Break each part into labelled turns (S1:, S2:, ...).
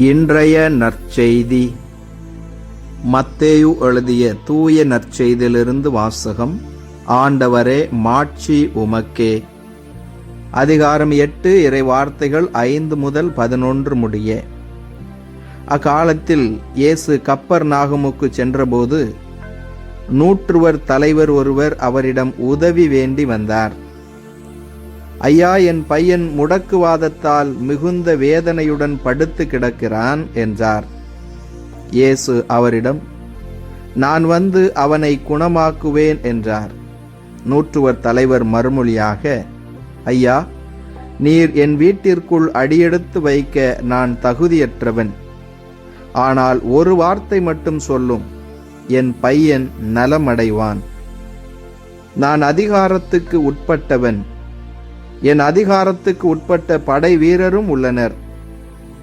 S1: இன்றைய நற்செய்தி. மத்தேயு எழுதிய தூய நற்செய்தியிலிருந்து வாசகம் ஆண்டவரே மாட்சி உமக்கே. அதிகாரம் எட்டு இறை வார்த்தைகள் ஐந்து முதல் பதினொன்று முடிய. அக்காலத்தில் இயேசு கப்பர் நாகமுக்கு சென்றபோது நூற்றுவர் தலைவர் ஒருவர் அவரிடம் உதவி வேண்டி வந்தார். ஐயா என் பையன் முடக்குவாதத்தால் மிகுந்த வேதனையுடன் படுத்து கிடக்கிறான் என்றார். இயேசு அவரிடம் நான் வந்து அவனை குணமாக்குவேன் என்றார். நூற்றுவர் தலைவர் மறுமொழியாக ஐயா நீர் என் வீட்டிற்குள் அடியெடுத்து வைக்க நான் தகுதியற்றவன். ஆனால் ஒரு வார்த்தை மட்டும் சொல்லும் என் பையன் நலமடைவான். நான் அதிகாரத்துக்கு உட்பட்டவன். என் அதிகாரத்துக்கு உட்பட்ட படை வீரரும் உள்ளனர்.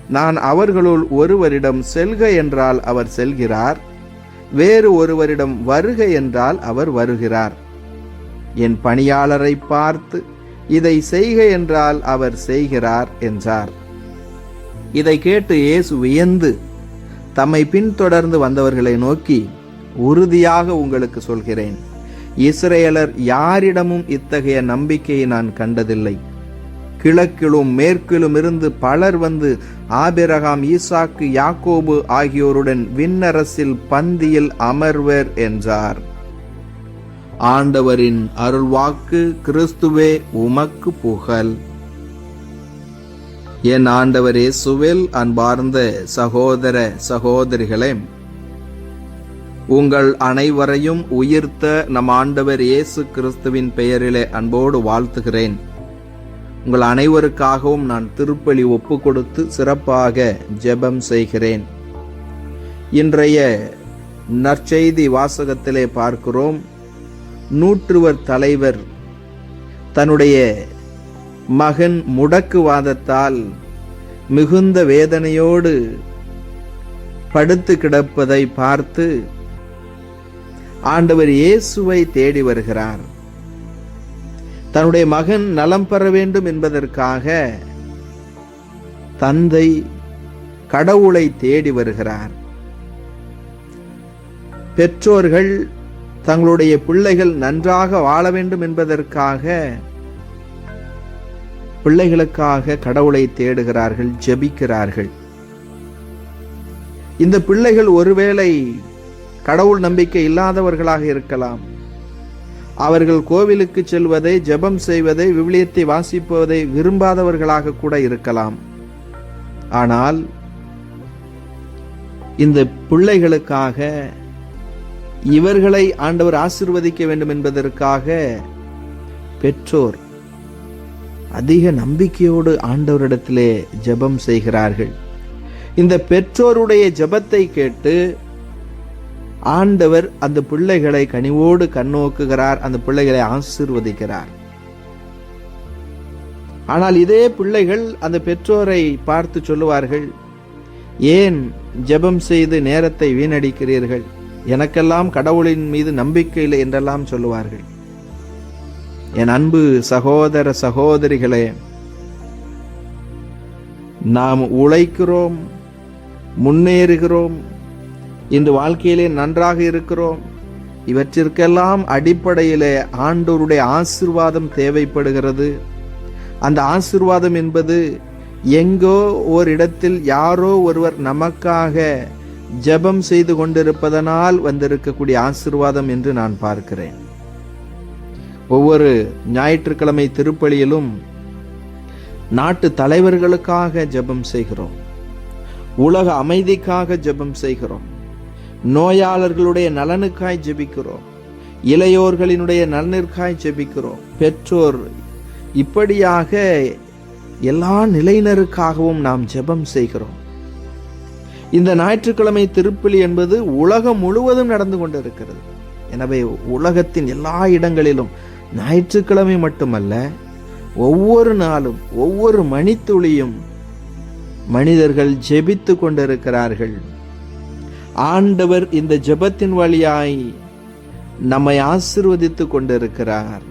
S1: நான் அவர்களுள் ஒருவரிடம் செல்க என்றால் அவர் செல்கிறார். வேறு ஒருவரிடம் வருக என்றால் அவர் வருகிறார். என் பணியாளரை பார்த்து இதை செய்க என்றால் அவர் செய்கிறார் என்றார். இதை கேட்டு இயேசு வியந்து தம்மை பின்தொடர்ந்து வந்தவர்களை நோக்கி உறுதியாக உங்களுக்கு சொல்கிறேன். இஸ்ரேலர் யாரிடமும் இத்தகைய நம்பிக்கையை நான் கண்டதில்லை. கிழக்கிலும் மேற்கிலும் இருந்து பலர் வந்து ஆபிரகாம் ஈசாக்கு யாக்கோபு ஆகியோருடன் விண்ணரசில் பந்தியில் அமர்வர் என்றார். ஆண்டவரின் அருள்வாக்கு கிறிஸ்துவே உமக்கு புகழ். என் ஆண்டவரே சுவில் அன்பார்ந்த சகோதர சகோதரிகளே உங்கள் அனைவரையும் உயிர்த்த நம் ஆண்டவர் இயேசு கிறிஸ்துவின் பெயரிலே அன்போடு வாழ்த்துகிறேன். உங்கள் அனைவருக்காகவும் நான் திருப்பலி ஒப்பு கொடுத்து சிறப்பாக ஜெபம் செய்கிறேன். இன்றைய நற்செய்தி வாசகத்திலே பார்க்கிறோம். நூற்றுவர் தலைவர் தன்னுடைய மகன் முடக்குவாதத்தால் மிகுந்த வேதனையோடு படுத்து கிடப்பதை பார்த்து ஆண்டவர் இயேசுவை தேடி வருகிறார். தன்னுடைய மகன் நலம் பெற வேண்டும் என்பதற்காக தந்தை கடவுளை தேடி வருகிறார். பெற்றோர்கள் தங்களுடைய பிள்ளைகள் நன்றாக வாழ வேண்டும் என்பதற்காக பிள்ளைகளுக்காக கடவுளை தேடுகிறார்கள் ஜெபிக்கிறார்கள். இந்த பிள்ளைகள் ஒருவேளை கடவுள் நம்பிக்கை இல்லாதவர்களாக இருக்கலாம். அவர்கள் கோவிலுக்கு செல்வதை ஜெபம் செய்வதை விவிலியத்தை வாசிப்பதை விரும்பாதவர்களாக கூட இருக்கலாம். ஆனால் இந்த பிள்ளைகளுக்காக இவர்களை ஆண்டவர் ஆசிர்வதிக்க வேண்டும் என்பதற்காக பெற்றோர் அதிக நம்பிக்கையோடு ஆண்டவரிடத்திலே ஜெபம் செய்கிறார்கள். இந்த பெற்றோருடைய ஜெபத்தை கேட்டு ஆண்டவர் அந்த பிள்ளைகளை கனிவோடு கண்ணோக்குகிறார் அந்த பிள்ளைகளை ஆசிர்வதிக்கிறார். ஆனால் இதே பிள்ளைகள் அந்த பெற்றோரை பார்த்து சொல்லுவார்கள் ஏன் ஜெபம் செய்து நேரத்தை வீணடிக்கிறீர்கள்? எனக்கெல்லாம் கடவுளின் மீது நம்பிக்கை இல்லை என்றெல்லாம் சொல்லுவார்கள். என் அன்பு சகோதர சகோதரிகளே நாம் உழைக்கிறோம் முன்னேறுகிறோம் இன்று வாழ்க்கையிலே நன்றாக இருக்கிறோம். இவற்றிற்கெல்லாம் அடிப்படையிலே ஆண்டோருடைய ஆசிர்வாதம் தேவைப்படுகிறது. அந்த ஆசிர்வாதம் என்பது எங்கோ ஓரிடத்தில் யாரோ ஒருவர் நமக்காக ஜெபம் செய்து கொண்டிருப்பதனால் வந்திருக்கக்கூடிய ஆசிர்வாதம் என்று நான் பார்க்கிறேன். ஒவ்வொரு ஞாயிற்றுக்கிழமை திருப்பலியிலும் நாட்டு தலைவர்களுக்காக ஜெபம் செய்கிறோம். உலக அமைதிக்காக ஜெபம் செய்கிறோம். நோயாளர்களுடைய நலனுக்காய் ஜெபிக்கிறோம். இளையோர்களினுடைய நலனிற்காய் ஜெபிக்கிறோம். பெற்றோர் இப்படியாக எல்லா நிலையினருக்காகவும் நாம் ஜெபம் செய்கிறோம். இந்த ஞாயிற்றுக்கிழமை திருப்பலி என்பது உலகம் முழுவதும் நடந்து கொண்டிருக்கிறது. எனவே உலகத்தின் எல்லா இடங்களிலும் ஞாயிற்றுக்கிழமை மட்டுமல்ல ஒவ்வொரு நாளும் ஒவ்வொரு மணித்துளியும் மனிதர்கள் ஜெபித்து கொண்டிருக்கிறார்கள். ஆண்டவர் இந்த ஜெபத்தின் வழியாய் நம்மை ஆசிர்வதித்து கொண்டிருக்கிறார்.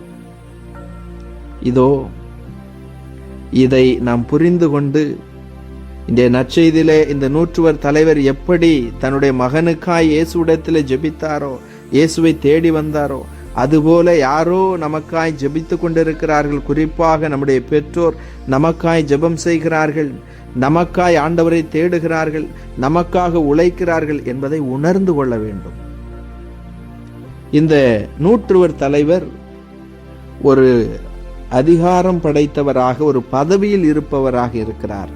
S1: இதோ இதை நாம் புரிந்து கொண்டு இந்த நற்செய்தியிலே இந்த நூற்றுவர் தலைவர் எப்படி தன்னுடைய மகனுக்காய் இயேசுடத்திலே ஜெபித்தாரோ இயேசுவை தேடி வந்தாரோ அதுபோல யாரோ நமக்காய் ஜெபித்து கொண்டிருக்கிறார்கள். குறிப்பாக நம்முடைய பெற்றோர் நமக்காய் ஜெபம் செய்கிறார்கள். நமக்காய் ஆண்டவரை தேடுகிறார்கள். நமக்காக உழைக்கிறார்கள் என்பதை உணர்ந்து கொள்ள வேண்டும். இந்த நூற்றுவர் தலைவர் ஒரு அதிகாரம் படைத்தவராக ஒரு பதவியில் இருப்பவராக இருக்கிறார்.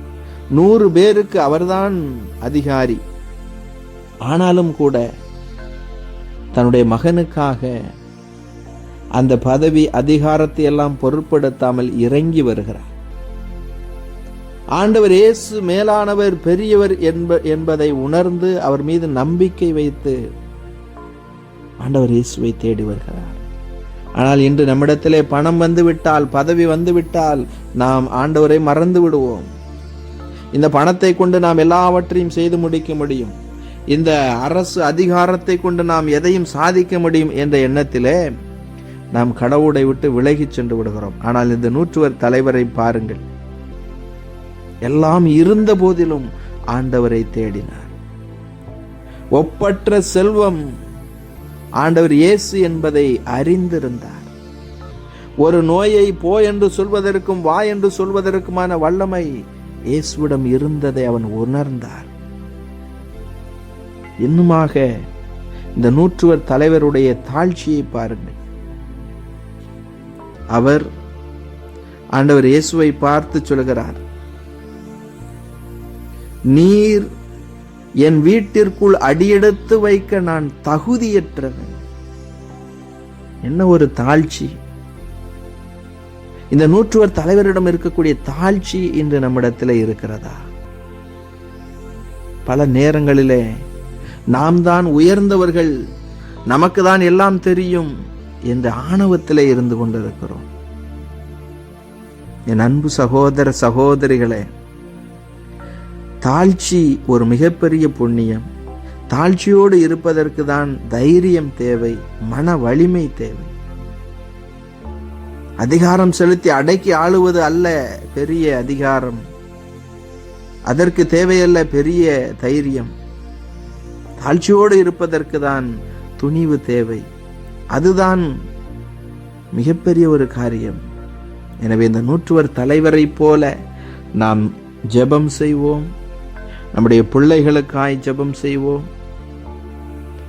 S1: நூறு பேருக்கு அவர்தான் அதிகாரி. ஆனாலும் கூட தன்னுடைய மகனுக்காக அந்த பதவி அதிகாரத்தை எல்லாம் பொருட்படுத்தாமல் இறங்கி வருகிறார். ஆண்டவர் இயேசு மேலானவர் பெரியவர் என்ப என்பதை உணர்ந்து அவர் மீது நம்பிக்கை வைத்து ஆண்டவர் இயேசுவை தேடி வருகிறார். ஆனால் இன்று நம்மிடத்திலே பணம் வந்துவிட்டால் பதவி வந்து விட்டால் நாம் ஆண்டவரை மறந்து விடுவோம். இந்த பணத்தை கொண்டு நாம் எல்லாவற்றையும் செய்து முடிக்க முடியும். இந்த அரசு அதிகாரத்தை கொண்டு நாம் எதையும் சாதிக்க முடியும் என்ற எண்ணத்திலே நாம் கடவுளை விட்டு விலகி சென்று விடுகிறோம். ஆனால் இந்த நூற்றுவர் தலைவரை பாருங்கள். எல்லாம் இருந்த போதிலும் ஆண்டவரை தேடினார். ஒப்பற்ற செல்வம் ஆண்டவர் இயேசு என்பதை அறிந்திருந்தார். ஒரு நோயை போ என்று சொல்வதற்கும் வா என்று சொல்வதற்குமான வல்லமை இயேசுவிடம் இருந்ததை அவன் உணர்ந்தார். இன்னுமாக இந்த நூற்றுவர் தலைவருடைய தாழ்ச்சியை பாருங்கள். அவர் ஆண்டவர் இயேசுவை பார்த்து சொல்கிறார் நீர் என் வீட்டிற்குள் அடியெடுத்து வைக்க நான் தகுதியற்றவன். என்ன ஒரு தாழ்ச்சி. இந்த நூற்றுவர் தலைவரிடம் இருக்கக்கூடிய தாழ்ச்சி இன்று நம்மிடத்தில் இருக்கிறதா? பல நேரங்களிலே நாம் தான் உயர்ந்தவர்கள் நமக்கு தான் எல்லாம் தெரியும். என்ற ஆணவத்தில் இருந்து கொண்டிருக்கிறோம். என் அன்பு சகோதர சகோதரிகளே தாழ்ச்சி ஒரு மிகப்பெரிய புண்ணியம். தாழ்ச்சியோடு இருப்பதற்கு தான் தைரியம் தேவை மன வலிமை தேவை. அதிகாரம் செலுத்தி அடக்கி ஆளுவது அல்ல பெரிய அதிகாரம். அதற்கு தேவையல்ல பெரிய தைரியம். தாழ்ச்சியோடு இருப்பதற்கு தான் துணிவு தேவை. அதுதான் மிகப்பெரிய ஒரு காரியம். எனவே இந்த நூற்றுவர் தலைவரைப் போல நாம் ஜெபம் செய்வோம். நம்முடைய பிள்ளைகளுக்காய் ஜெபம் செய்வோம்.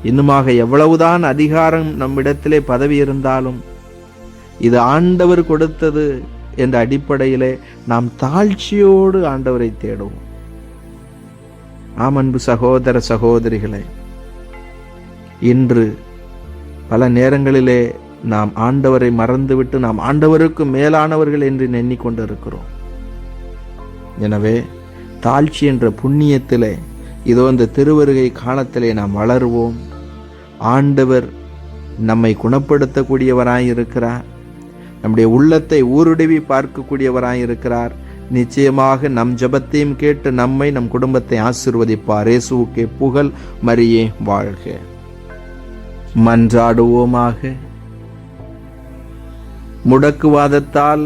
S1: இன்னுமாக எவ்வளவுதான் அதிகாரம் நம்மிடத்திலே பதவி இருந்தாலும் இது ஆண்டவர் கொடுத்தது என்ற அடிப்படையிலே நாம் தாழ்ச்சியோடு ஆண்டவரை தேடுவோம். ஆம் அன்பு சகோதர சகோதரிகளே இன்று பல நேரங்களிலே நாம் ஆண்டவரை மறந்துவிட்டு நாம் ஆண்டவருக்கு மேலானவர்கள் என்று எண்ணிக்கொண்டிருக்கிறோம். எனவே தாழ்ச்சி என்ற புண்ணியத்திலே இதோ இந்த திருவருகை காலத்திலே நாம் வளருவோம். ஆண்டவர் நம்மை குணப்படுத்தக்கூடியவராய் இருக்கிறார் நம்முடைய உள்ளத்தை ஊருடவி பார்க்கக்கூடியவராய் இருக்கிறார் நிச்சயமாக நம் ஜபத்தையும் கேட்டு நம்மை நம் குடும்பத்தை ஆசிர்வதிப்பார். இயேசுவுக்கே புகழ் மரியே வாழ்க. மன்றாடுவோமாக. முடக்குவாதத்தால்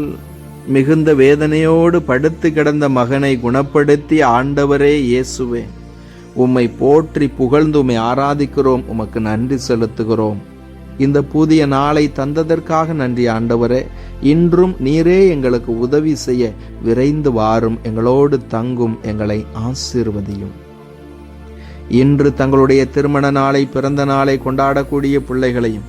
S1: மிகுந்த வேதனையோடு படுத்து கிடந்த மகனை குணப்படுத்தி ஆண்டவரே இயேசுவே உம்மை போற்றி புகழ்ந்து உம்மை ஆராதிக்கிறோம் உமக்கு நன்றி செலுத்துகிறோம். இந்த புதிய நாளை தந்ததற்காக நன்றி ஆண்டவரே இன்றும் நீரே எங்களுக்கு உதவி செய்ய விரைந்து வாரும் எங்களோடு தங்கும் எங்களை ஆசீர்வதியும். இன்று தங்களுடைய திருமண நாளை பிறந்த நாளை கொண்டாடக்கூடிய பிள்ளைகளையும்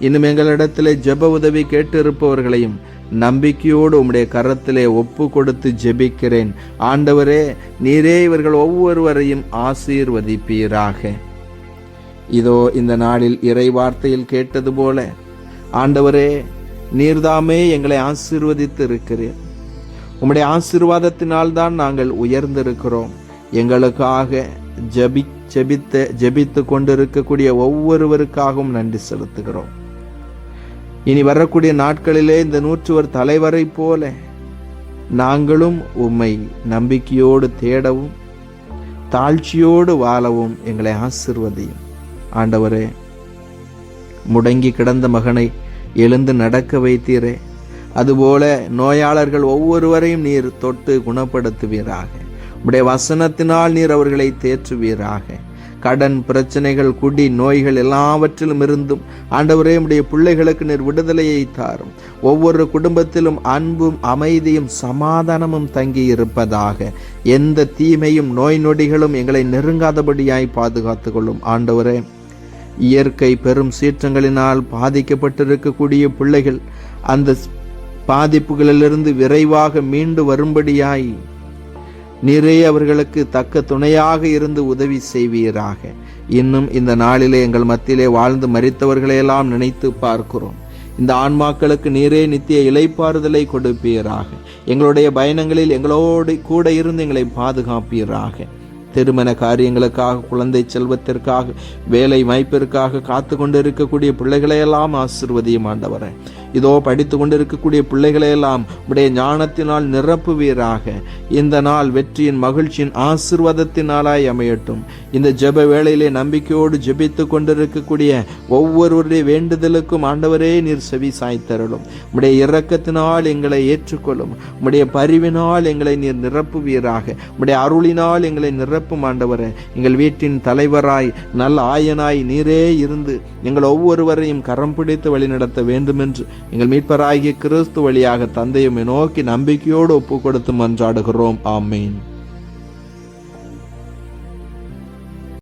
S1: இன்னும் எங்களிடத்தில் ஜெப உதவி கேட்டிருப்பவர்களையும் நம்பிக்கையோடு உம்முடைய கரத்திலே ஒப்பு கொடுத்து ஜெபிக்கிறேன். ஆண்டவரே நீரே இவர்கள் ஒவ்வொருவரையும் ஆசீர்வதிப்பீராக. இதோ இந்த நாளில் இறை வார்த்தையில் கேட்டது போல ஆண்டவரே நீர்தாமே எங்களை ஆசீர்வதித்து இருக்கிறீர் உம்முடைய ஆசீர்வாதத்தினால் தான் நாங்கள் உயர்ந்திருக்கிறோம். எங்களுக்காக ஜபி ஜெபித்த ஜபித்து கொண்டிருக்கக்கூடிய ஒவ்வொருவருக்காகவும் நன்றி செலுத்துகிறோம். இனி வரக்கூடிய நாட்களிலே இந்த நூற்றுவர் தலைவரை போல நாங்களும் உம்மை நம்பிக்கையோடு தேடவும் தாழ்ச்சியோடு வாழவும் எங்களை ஆசிர்வதியும். ஆண்டவரே முடங்கி கிடந்த மகனை எழுந்து நடக்க வைத்தீரே. அதுபோல நோயாளர்கள் ஒவ்வொருவரையும் நீர் தொட்டு குணப்படுத்துவீராக. உடைய வசனத்தினால் நீர் அவர்களை தேற்றுவீராக. கடன் பிரச்சனைகள் குடி நோய்கள் எல்லாவற்றிலும் இருந்தும் ஆண்டவரே உடைய பிள்ளைகளுக்கு நீர் விடுதலையை தாரும். ஒவ்வொரு குடும்பத்திலும் அன்பும் அமைதியும் சமாதானமும் தங்கி இருப்பதாக. எந்த தீமையும் நோய் நொடிகளும் எங்களை நெருங்காதபடியாய் பாதுகாத்து கொள்ளும் ஆண்டவரே. இயற்கை பெரும் சீற்றங்களினால் பாதிக்கப்பட்டிருக்கக்கூடிய பிள்ளைகள் அந்த பாதிப்புகளிலிருந்து விரைவாக மீண்டு வரும்படியாய் நீரே அவர்களுக்கு தக்க துணையாக இருந்து உதவி செய்வீராக. இன்னும் இந்த நாளிலே எங்கள் மத்தியிலே வாழ்ந்து மறித்தவர்களையெல்லாம் நினைத்து பார்க்கிறோம். இந்த ஆன்மாக்களுக்கு நீரே நித்திய இலைப்பாறுதலை கொடுப்பீராக. எங்களுடைய பயணங்களில் எங்களோடு கூட இருந்து எங்களை பாதுகாப்பீராக. திருமண காரியங்களுக்காக குழந்தை செல்வத்திற்காக வேலை வாய்ப்பிற்காக காத்து கொண்டு இருக்கக்கூடிய பிள்ளைகளையெல்லாம் ஆசிர்வதியும் ஆண்டவரே. இதோ படித்து கொண்டிருக்கக்கூடிய பிள்ளைகளையெல்லாம் உடைய ஞானத்தினால் நிரப்புவீராக. இந்த நாள் வெற்றியின் மகிழ்ச்சியின் ஆசிர்வாதத்தினாலாய் அமையட்டும். இந்த ஜெப வேளையிலே நம்பிக்கையோடு ஜெபித்து கொண்டிருக்கக்கூடிய ஒவ்வொருவருடைய வேண்டுதலுக்கும் ஆண்டவரே நீர் செவி சாய்த்தருளும் உடைய இரக்கத்தினால் எங்களை ஏற்றுக்கொள்ளும். உடைய பரிவினால் எங்களை நீர் நிரப்புவீராக. உடைய அருளினால் எங்களை நிரப்பும் ஆண்டவரே. எங்கள் வீட்டின் தலைவராய் நல்ல ஆயனாய் நீரே இருந்து எங்கள் ஒவ்வொருவரையும் கரம் பிடித்து வழிநடத்த வேண்டுமென்று எங்கள் மீட்பராகிய கிறிஸ்து வழியாக தந்தையுமே நோக்கி நம்பிக்கையோடு ஒப்பு கொடுத்து மன்றாடுகிறோம் ஆமீன்.